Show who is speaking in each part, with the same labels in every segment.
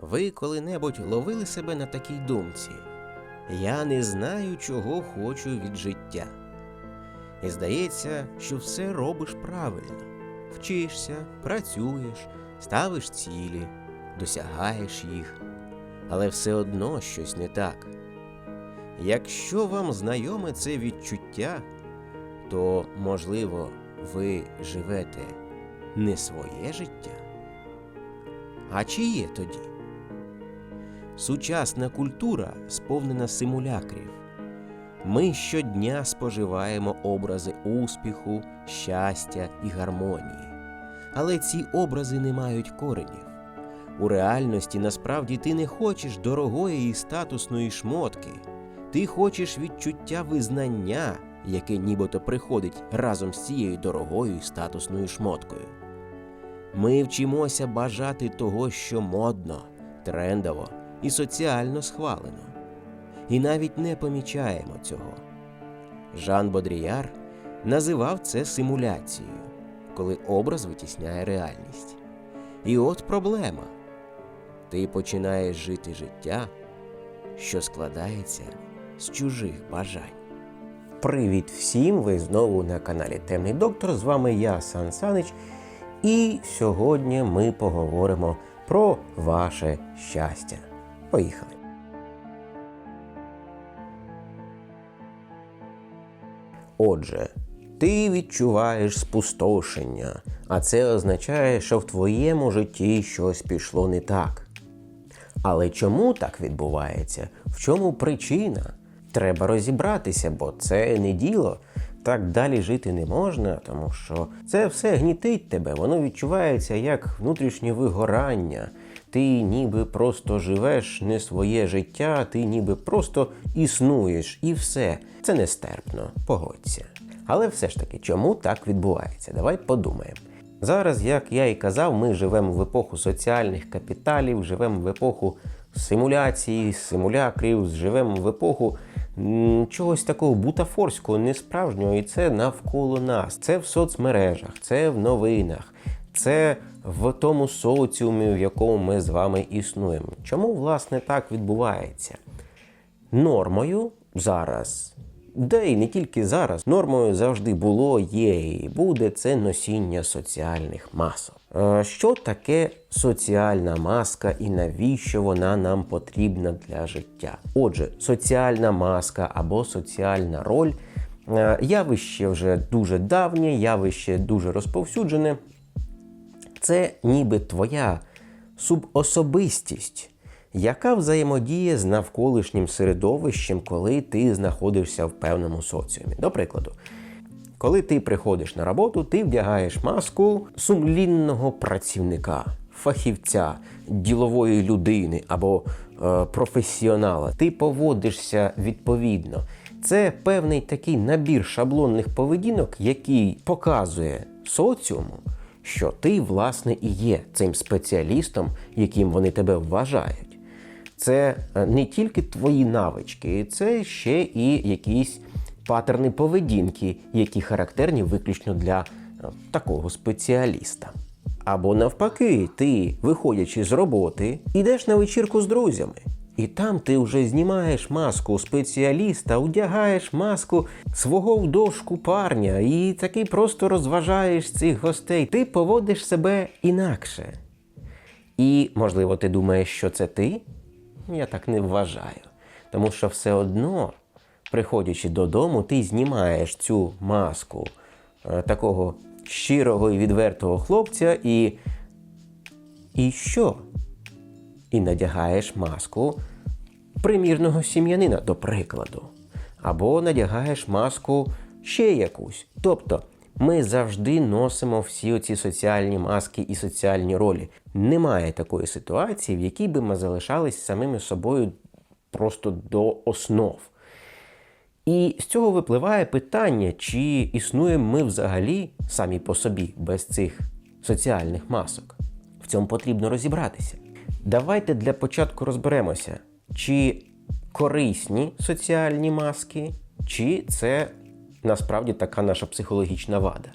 Speaker 1: Ви коли-небудь ловили себе на такій думці? Я не знаю, чого хочу від життя. І здається, що все робиш правильно. Вчишся, працюєш, ставиш цілі, досягаєш їх, але все одно щось не так. Якщо вам знайоме це відчуття, то, можливо, ви живете не своє життя. А чиє тоді? Сучасна культура сповнена симулякрів. Ми щодня споживаємо образи успіху, щастя і гармонії. Але ці образи не мають коренів. У реальності насправді ти не хочеш дорогої і статусної шмотки. Ти хочеш відчуття визнання, яке нібито приходить разом з цією дорогою і статусною шмоткою. Ми вчимося бажати того, що модно, трендово і соціально схвалено. І навіть не помічаємо цього. Жан Бодріяр називав це симуляцією, коли образ витісняє реальність. І от проблема. Ти починаєш жити життя, що складається з чужих бажань. Привіт всім! Ви знову на каналі Темний Доктор. З вами я, Сан Санич. І сьогодні ми поговоримо про ваше щастя. Поїхали! Отже, ти відчуваєш спустошення, а це означає, що в твоєму житті щось пішло не так. Але чому так відбувається? В чому причина? Треба розібратися, бо це не діло. Так далі жити не можна, тому що це все гнітить тебе, воно відчувається як внутрішнє вигорання. Ти ніби просто живеш не своє життя, ти ніби просто існуєш і все. Це нестерпно, погодься. Але все ж таки, чому так відбувається? Давай подумаємо. Зараз, як я і казав, ми живемо в епоху соціальних капіталів, живемо в епоху симуляції, симулякрів, живемо в епоху чогось такого бутафорського, несправжнього, і це навколо нас. Це в соцмережах, це в новинах, це в тому соціумі, в якому ми з вами існуємо. Чому, власне, так відбувається? Нормою зараз, де і не тільки зараз, нормою завжди було, є і буде це носіння соціальних масок. Е, Що таке соціальна маска і навіщо вона нам потрібна для життя? Отже, соціальна маска або соціальна роль е, явище вже дуже давнє, явище дуже розповсюджене. Це ніби твоя субособистість, яка взаємодіє з навколишнім середовищем, коли ти знаходишся в певному соціумі. До прикладу, коли ти приходиш на роботу, ти вдягаєш маску сумлінного працівника, фахівця, ділової людини або е, професіонала. Ти поводишся відповідно. Це певний такий набір шаблонних поведінок, який показує соціуму, що ти, власне, і є цим спеціалістом, яким вони тебе вважають. Це е, не тільки твої навички, це ще і якісь патерни поведінки, які характерні виключно для е, такого спеціаліста. Або навпаки, ти, виходячи з роботи, йдеш на вечірку з друзями. І там ти вже знімаєш маску спеціаліста, одягаєш маску свого в дошку парня і таки просто розважаєш цих гостей. Ти поводиш себе інакше. І, можливо, ти думаєш, що це ти? Я так не вважаю. Тому що все одно, приходячи додому, ти знімаєш цю маску е, такого щирого і відвертого хлопця і. І що? І надягаєш маску примірного сім'янина, до прикладу. Або надягаєш маску ще якусь. Тобто ми завжди носимо всі оці соціальні маски і соціальні ролі. Немає такої ситуації, в якій би ми залишались самими собою просто до основ. І з цього випливає питання, чи існуємо ми взагалі самі по собі без цих соціальних масок. В цьому потрібно розібратися. Давайте для початку розберемося, чи корисні соціальні маски, чи це насправді така наша психологічна вада.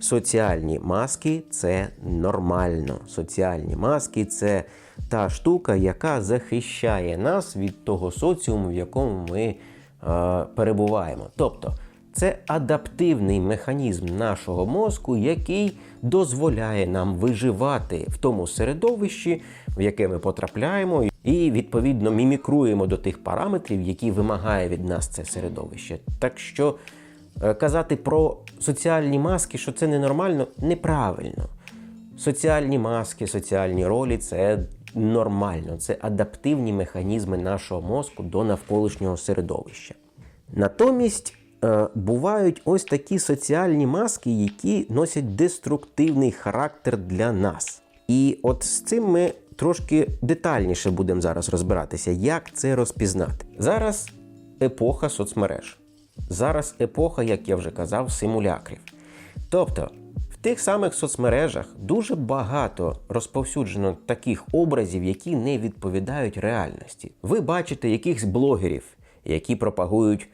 Speaker 1: соціальні маски це нормально. Соціальні маски це та штука, яка захищає нас від того соціуму, в якому ми е, перебуваємо. Тобто, це адаптивний механізм нашого мозку, який дозволяє нам виживати в тому середовищі, в яке ми потрапляємо, і відповідно мімікруємо до тих параметрів, які вимагає від нас це середовище. Так що е, казати про соціальні маски, що це ненормально, неправильно. Соціальні маски, соціальні ролі це нормально, це адаптивні механізми нашого мозку до навколишнього середовища. Натомість бувають ось такі соціальні маски, які носять деструктивний характер для нас. І от з цим ми трошки детальніше будемо зараз розбиратися, як це розпізнати. Зараз епоха соцмереж. Зараз епоха, як я вже казав, симулякрів. Тобто, в тих самих соцмережах дуже багато розповсюджено таких образів, які не відповідають реальності. Ви бачите якихось блогерів, які пропагують е,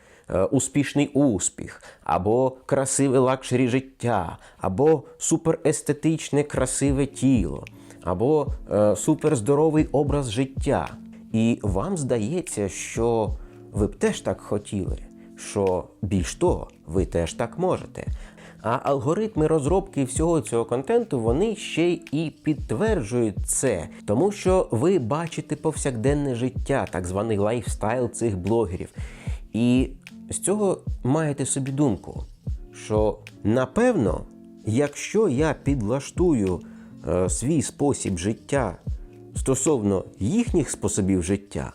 Speaker 1: успішний успіх, або красиве лакшері життя, або суперестетичне красиве тіло, або е, суперздоровий образ життя. І вам здається, що ви б теж так хотіли, що більш того, ви теж так можете. А алгоритми розробки всього цього контенту вони ще і підтверджують це, тому що ви бачите повсякденне життя, так званий лайфстайл цих блогерів. І з цього маєте собі думку, що напевно, якщо я підлаштую е, свій спосіб життя стосовно їхніх способів життя,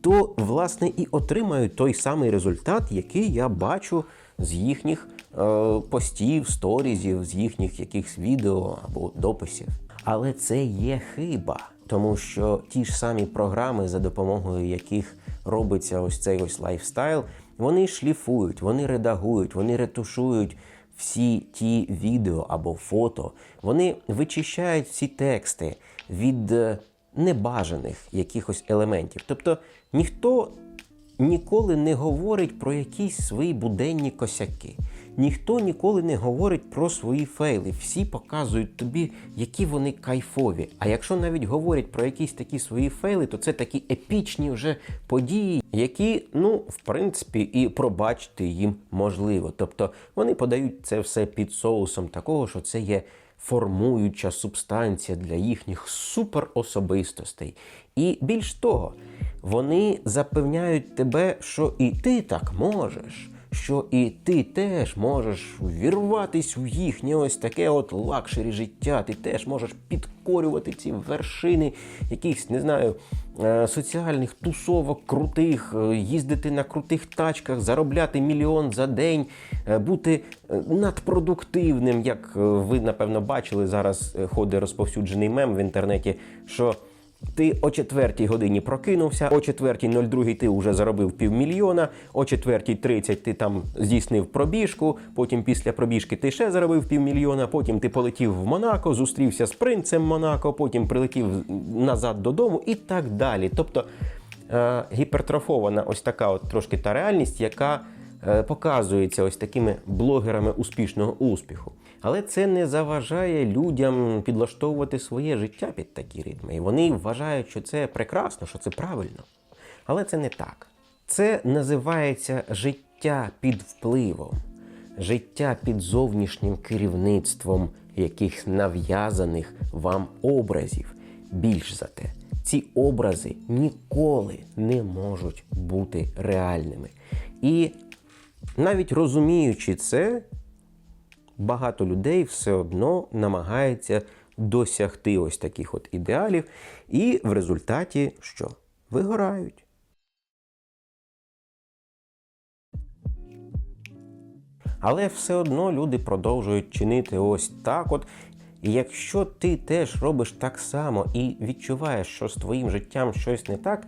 Speaker 1: то власне і отримаю той самий результат, який я бачу з їхніх е, постів, сторізів, з їхніх якихось відео або дописів. Але це є хиба, тому що ті ж самі програми, за допомогою яких робиться ось цей ось лайфстайл, вони шліфують, вони редагують, вони ретушують всі ті відео або фото. Вони вичищають всі тексти від е, небажаних якихось елементів. Тобто ніхто ніколи не говорить про якісь свої буденні косяки. Ніхто ніколи не говорить про свої фейли. Всі показують тобі, які вони кайфові. А якщо навіть говорять про якісь такі свої фейли, то це такі епічні вже події, які, ну, в принципі, і пробачити їм можливо. Тобто вони подають це все під соусом такого, що це є формуюча субстанція для їхніх суперособистостей. І більш того, вони запевняють тебе, що і ти так можеш, що і ти теж можеш вірватись в їхнє ось таке от лакшері життя. Ти теж можеш підкорювати ці вершини якихось, не знаю, е, соціальних тусовок крутих, е, їздити на крутих тачках, заробляти мільйон за день, е, бути надпродуктивним. Як ви напевно бачили, зараз ходить розповсюджений мем в інтернеті, що. Ти о 4 годині прокинувся, о 4.02 ти вже заробив півмільйона, о 4.30 ти там здійснив пробіжку, потім після пробіжки ти ще заробив півмільйона, потім ти полетів в Монако, зустрівся з принцем Монако, потім прилетів назад додому і так далі. Тобто е, гіпертрофована ось така от трошки та реальність, яка е, показується ось такими блогерами успішного успіху. Але це не заважає людям підлаштовувати своє життя під такі ритми. І вони вважають, що це прекрасно, що це правильно. Але це не так. Це називається життя під впливом, життя під зовнішнім керівництвом якихось нав'язаних вам образів. Більш за те, ці образи ніколи не можуть бути реальними. І навіть розуміючи це, багато людей все одно намагається досягти ось таких от ідеалів, і в результаті що? Вигорають. Але все одно люди продовжують чинити ось так от. І якщо ти теж робиш так само і відчуваєш, що з твоїм життям щось не так,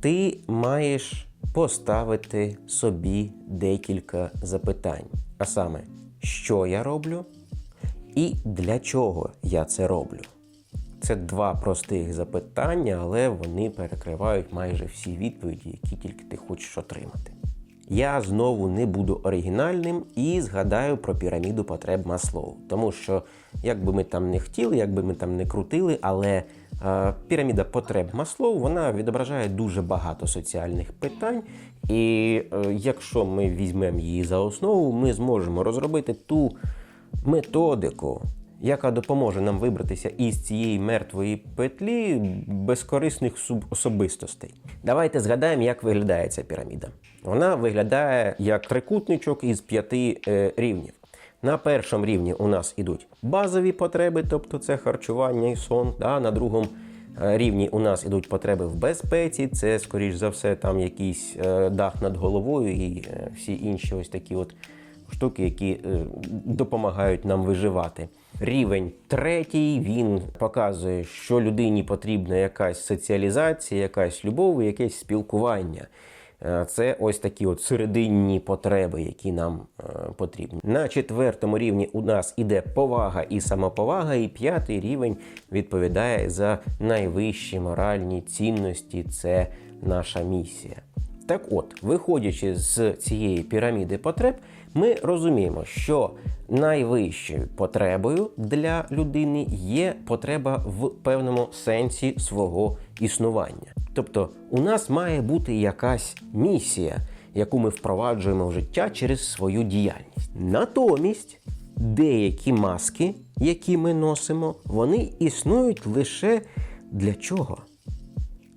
Speaker 1: ти маєш поставити собі декілька запитань. А саме, що я роблю і для чого я це роблю. Це два простих запитання, але вони перекривають майже всі відповіді, які тільки ти хочеш отримати. я знову не буду оригінальним і згадаю про піраміду потреб Маслоу. Тому що, як би ми там не хотіли, як би ми там не крутили, але піраміда потреб Маслоу вона відображає дуже багато соціальних питань. І е, якщо ми візьмемо її за основу, ми зможемо розробити ту методику, яка допоможе нам вибратися із цієї мертвої петлі безкорисних особистостей. Давайте згадаємо, як виглядає ця піраміда. Вона виглядає як трикутничок із п'яти е, рівнів. На першому рівні у нас ідуть базові потреби, тобто це харчування і сон. Да? На другому е, рівні у нас ідуть потреби в безпеці, це, скоріш за все, там якийсь е, дах над головою і е, всі інші ось такі от штуки, які допомагають нам виживати. Рівень третій він показує, що людині потрібна якась соціалізація, якась любов, якесь спілкування. Е, Це ось такі от серединні потреби, які нам е, потрібні. На четвертому рівні у нас іде повага і самоповага, і п'ятий рівень відповідає за найвищі моральні цінності. Це наша місія. Так от, виходячи з цієї піраміди потреб, ми розуміємо, що найвищою потребою для людини є потреба в певному сенсі свого існування. Тобто, у нас має бути якась місія, яку ми впроваджуємо в життя через свою діяльність. Натомість деякі маски, які ми носимо, вони існують лише для чого?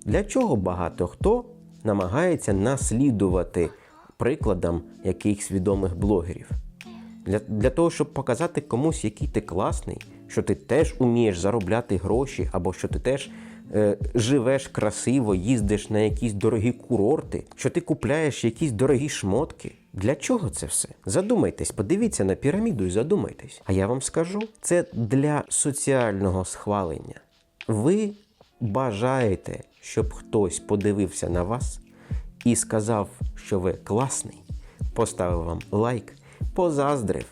Speaker 1: Для чого багато хто намагається наслідувати прикладам якихось відомих блогерів. Для для того, щоб показати комусь, який ти класний, що ти теж умієш заробляти гроші, або що ти теж е, живеш красиво, їздиш на якісь дорогі курорти, що ти купляєш якісь дорогі шмотки. Для чого це все? Задумайтесь, подивіться на піраміду і задумайтесь. А я вам скажу, це для соціального схвалення. Ви бажаєте, щоб хтось подивився на вас і сказав, що ви класний, поставив вам лайк, позаздрив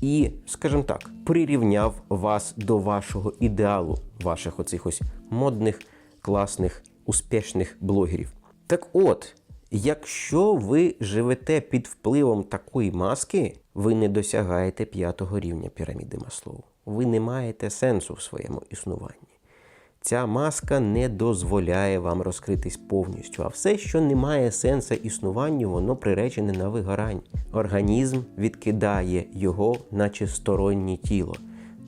Speaker 1: і, скажімо так, прирівняв вас до вашого ідеалу, ваших оцих ось модних, класних, успішних блогерів. Так от, якщо ви живете під впливом такої маски, ви не досягаєте п'ятого рівня піраміди Маслоу. Ви не маєте сенсу в своєму існуванні. Ця маска не дозволяє вам розкритись повністю, а все, що не має сенсу існуванню, воно приречене на вигорання. Організм відкидає його, наче стороннє тіло.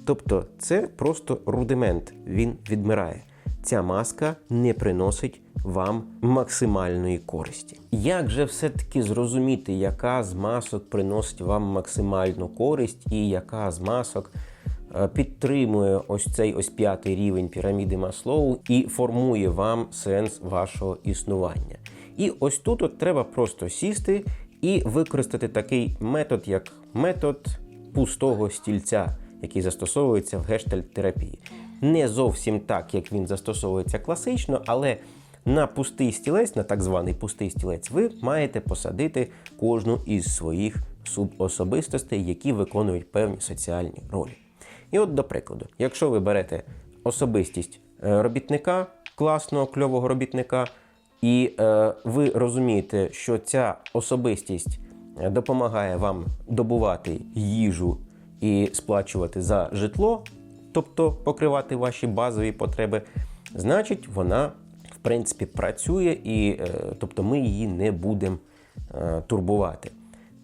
Speaker 1: Тобто це просто рудимент, він відмирає. Ця маска не приносить вам максимальної користі. Як же все-таки зрозуміти, яка з масок приносить вам максимальну користь і яка з масок підтримує ось цей ось п'ятий рівень піраміди Маслоу і формує вам сенс вашого існування. І ось тут от треба просто сісти і використати такий метод, як метод пустого стільця, який застосовується в гештальт-терапії. Не зовсім так, як він застосовується класично, але на пустий стілець, на так званий пустий стілець, ви маєте посадити кожну із своїх субособистостей, які виконують певні соціальні ролі. І от, до прикладу, якщо ви берете особистість е, робітника, класного кльового робітника, і е, ви розумієте, що ця особистість е, допомагає вам добувати їжу і сплачувати за житло, тобто покривати ваші базові потреби, значить вона в принципі працює, і е, тобто ми її не будемо е, турбувати.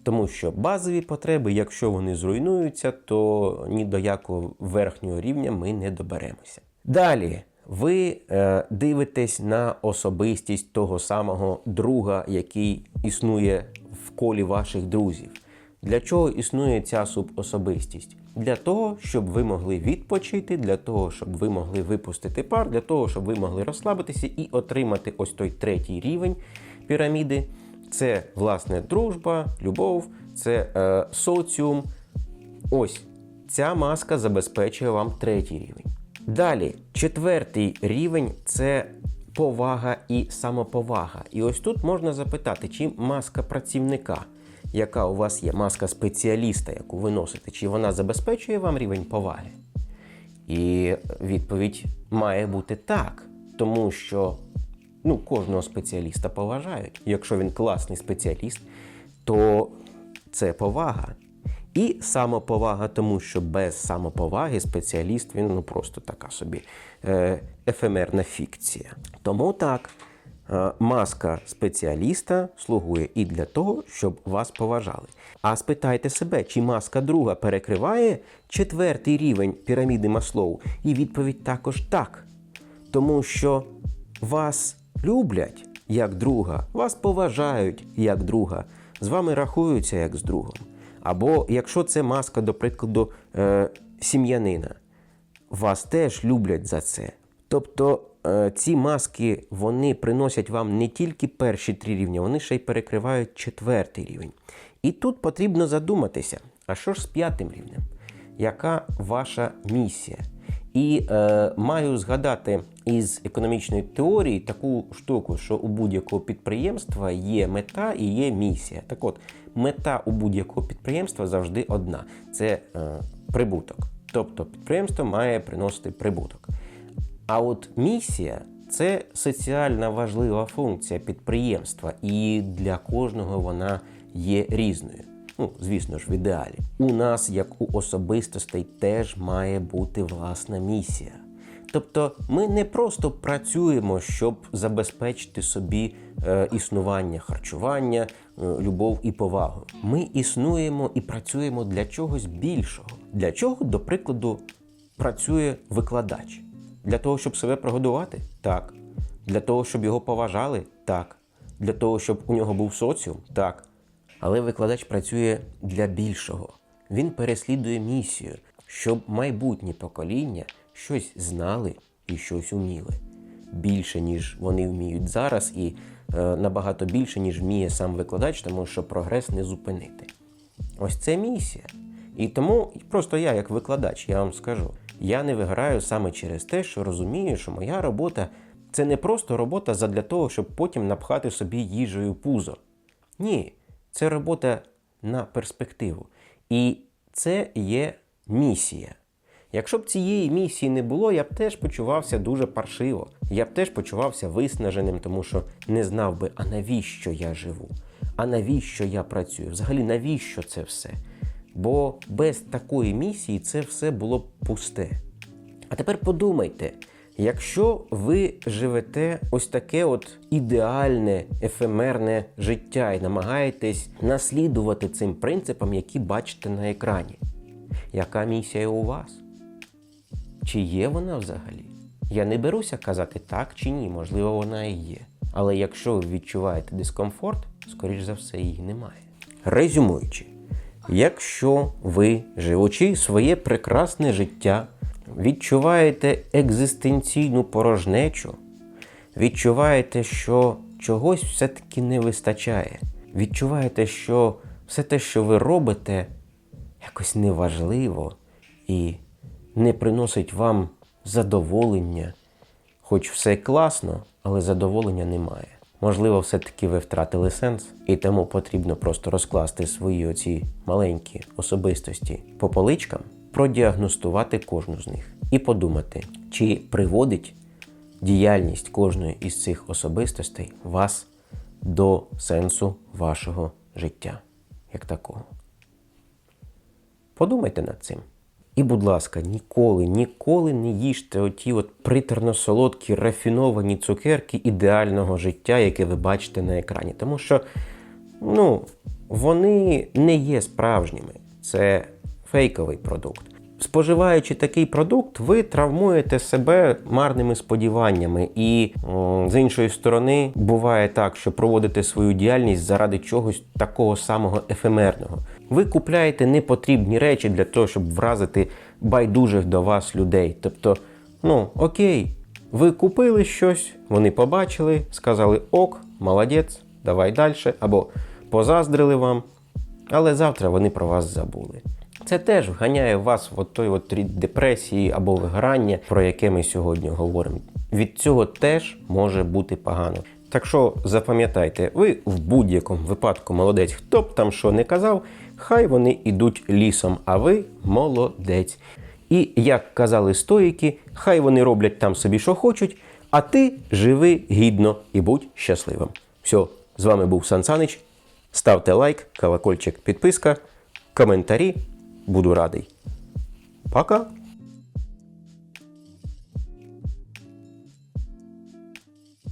Speaker 1: Тому що базові потреби, якщо вони зруйнуються, то ні до якого верхнього рівня ми не доберемося. Далі ви е, дивитесь на особистість того самого друга, який існує в колі ваших друзів. Для чого існує ця субособистість? Для того, щоб ви могли відпочити, для того, щоб ви могли випустити пар, для того, щоб ви могли розслабитися і отримати ось той третій рівень піраміди. Це, власне, дружба, любов, це е, соціум. Ось ця маска забезпечує вам третій рівень. Далі, четвертий рівень це повага і самоповага. І ось тут можна запитати, чи маска працівника, яка у вас є, маска спеціаліста, яку ви носите, чи вона забезпечує вам рівень поваги? І відповідь має бути так, тому що ну, кожного спеціаліста поважають. Якщо він класний спеціаліст, то це повага. І самоповага, тому що без самоповаги спеціаліст він ну просто така собі е, ефемерна фікція. Тому так, е, маска спеціаліста слугує і для того, щоб вас поважали. А спитайте себе, чи маска друга перекриває четвертий рівень піраміди Маслоу? І відповідь також так. Тому що вас люблять як друга, вас поважають як друга, з вами рахуються як з другом. Або якщо це маска, до прикладу, е, сім'янина, вас теж люблять за це. Тобто е, ці маски вони приносять вам не тільки перші три рівні, вони ще й перекривають четвертий рівень. І тут потрібно задуматися: а що ж з п'ятим рівнем? Яка ваша місія? І е, маю згадати із економічної теорії таку штуку, що у будь-якого підприємства є мета і є місія. Так от, мета у будь-якого підприємства завжди одна це е, прибуток. Тобто підприємство має приносити прибуток. А от місія це соціальна важлива функція підприємства, і для кожного вона є різною. Ну, звісно ж, в ідеалі. У нас, як у особистостей, теж має бути власна місія. Тобто ми не просто працюємо, щоб забезпечити собі е, існування, харчування, е, любов і повагу. Ми існуємо і працюємо для чогось більшого. Для чого, до прикладу, працює викладач? Для того, щоб себе прогодувати? Так. Для того, щоб його поважали? Так. Для того, щоб у нього був соціум? Так. Але викладач працює для більшого. Він переслідує місію, щоб майбутні покоління щось знали і щось уміли. Більше, ніж вони вміють зараз, і е, набагато більше, ніж вміє сам викладач, тому що прогрес не зупинити. Ось це місія. І тому просто я, як викладач, я вам скажу, я не виграю саме через те, що розумію, що моя робота це не просто робота задля того, щоб потім напхати собі їжею пузо. Ні, це робота на перспективу. І це є місія. Якщо б цієї місії не було, я б теж почувався дуже паршиво. Я б теж почувався виснаженим, тому що не знав би, а навіщо я живу, а навіщо я працюю? Взагалі, навіщо це все? Бо без такої місії це все було б пусте. А тепер подумайте, якщо ви живете ось таке от ідеальне, ефемерне життя і намагаєтесь наслідувати цим принципам, які бачите на екрані, яка місія у вас? Чи є вона взагалі? Я не беруся казати так чи ні, можливо, вона і є. Але якщо ви відчуваєте дискомфорт, скоріш за все, її немає. Резюмуючи, якщо ви, живучи своє прекрасне життя, відчуваєте екзистенційну порожнечу, відчуваєте, що чогось все-таки не вистачає, відчуваєте, що все те, що ви робите, якось неважливо і не приносить вам задоволення, хоч все класно, але задоволення немає. Можливо, все-таки ви втратили сенс, і тому потрібно просто розкласти свої оці маленькі особистості по поличкам, продіагностувати кожну з них і подумати, чи приводить діяльність кожної із цих особистостей вас до сенсу вашого життя як такого. Подумайте над цим. І, будь ласка, ніколи, ніколи не їжте оті от приторно-солодкі, рафіновані цукерки ідеального життя, яке ви бачите на екрані. Тому що ну, вони не є справжніми. Це фейковий продукт. Споживаючи такий продукт, ви травмуєте себе марними сподіваннями. І з іншої сторони, буває так, що проводите свою діяльність заради чогось такого самого ефемерного. Ви купляєте непотрібні речі для того, щоб вразити байдужих до вас людей. Тобто, ну окей, ви купили щось, вони побачили, сказали ок, молодець, давай далі, або позаздрили вам, але завтра вони про вас забули. Це теж вганяє вас в той от рід депресії або вигорання, про яке ми сьогодні говоримо. Від цього теж може бути погано. Так що запам'ятайте, ви в будь-якому випадку молодець, хто б там що не казав, хай вони йдуть лісом, а ви молодець. І як казали стоїки, хай вони роблять там собі, що хочуть, а ти живи гідно і будь щасливим. Все, з вами був Сан Санич. Ставте лайк, колокольчик, підписка, коментарі. Буду радий. Пока!